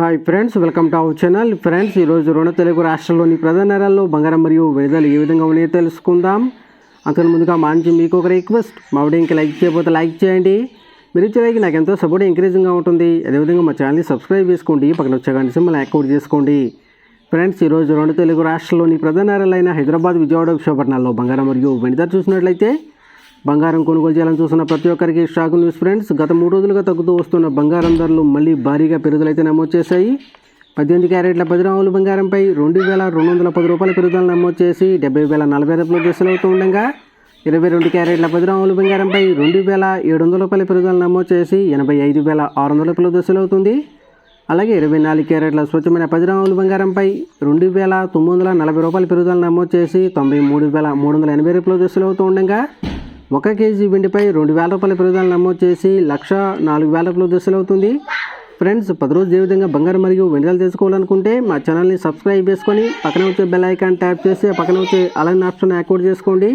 Hi friends welcome to our channel friends ఈరోజు రెండు తెలుగు రాష్ట్రాల్లోని ప్రధాన నగరాల్లో బంగారం మరియు విడుదల ఏ విధంగా ఉన్నాయో తెలుసుకుందాం. అంతకు ముందుగా మా మీకు ఒక రిక్వెస్ట్ మా వీడియోకి లైక్ చేయకపోతే లైక్ చేయండి. మీరు ఇచ్చే లైక్ నాకు ఎంతో సపోర్ట్ ఎంకరేజింగ్గా ఉంటుంది. అదేవిధంగా మా ఛానల్ని సబ్స్క్రైబ్ చేసుకోండి. పక్కన వచ్చే గంట సింబల్ యాక్టివేట్ చేసుకోండి. ఫ్రెండ్స్ ఈరోజు రెండు తెలుగు రాష్ట్రాల్లోని ప్రధాన నగరాలైన హైదరాబాద్ విజయవాడ విశాఖపట్నాల్లో బంగారం మరియు వెండి చూసినట్లయితే బంగారం కొనుగోలు చేయాలని చూస్తున్న ప్రతి ఒక్కరికి షాక్ న్యూస్ ఫ్రెండ్స్. గత మూడు రోజులుగా తగ్గుతూ వస్తున్న బంగారం ధరలు మళ్ళీ భారీగా పెరుగుదలైతే నమోదు చేశాయి. పద్దెనిమిది క్యారెట్ల పది రాములు బంగారంపై రెండు వేల రెండు వందల పది రూపాయల పెరుగుదల నమోదు చేసి డెబ్బై వేల నలభై రూపాయలు దశలు అవుతూ ఉండగా ఇరవై రెండు క్యారెట్ల పది రాములు బంగారంపై రెండు వేల ఏడు వందల రూపాయల పెరుగుదల నమోదు చేసి ఎనభై ఐదు వేల ఆరు వందల రూపాయల దశలు అవుతుంది. అలాగే ఇరవై నాలుగు క్యారెట్ల స్వచ్ఛమైన పది రాములు బంగారంపై రెండు వేల తొమ్మిది వందల నలభై రూపాయల పెరుగుదల నమోదు చేసి తొంభై మూడు వేల మూడు వందల ఎనభై రూపాయల దశలు అవుతూ ఉండగా ఒక కేజీ వెండిపై రెండు వేల రూపాయల పెరుగుదల నమోదు చేసి లక్ష నాలుగు వేల రూపాయలు దశలు అవుతుంది ఫ్రెండ్స్ పది రోజులు ఏ విధంగా బంగారం మరియు వెండిలు తెలుసుకోవాలనుకుంటే మా ఛానల్ని సబ్స్క్రైబ్ చేసుకొని పక్కన వచ్చే బెల్ ఐకాన్ ట్యాప్ చేసి పక్కన వచ్చే అలాగే ఆప్షన్ యాక్టివేట్ చేసుకోండి.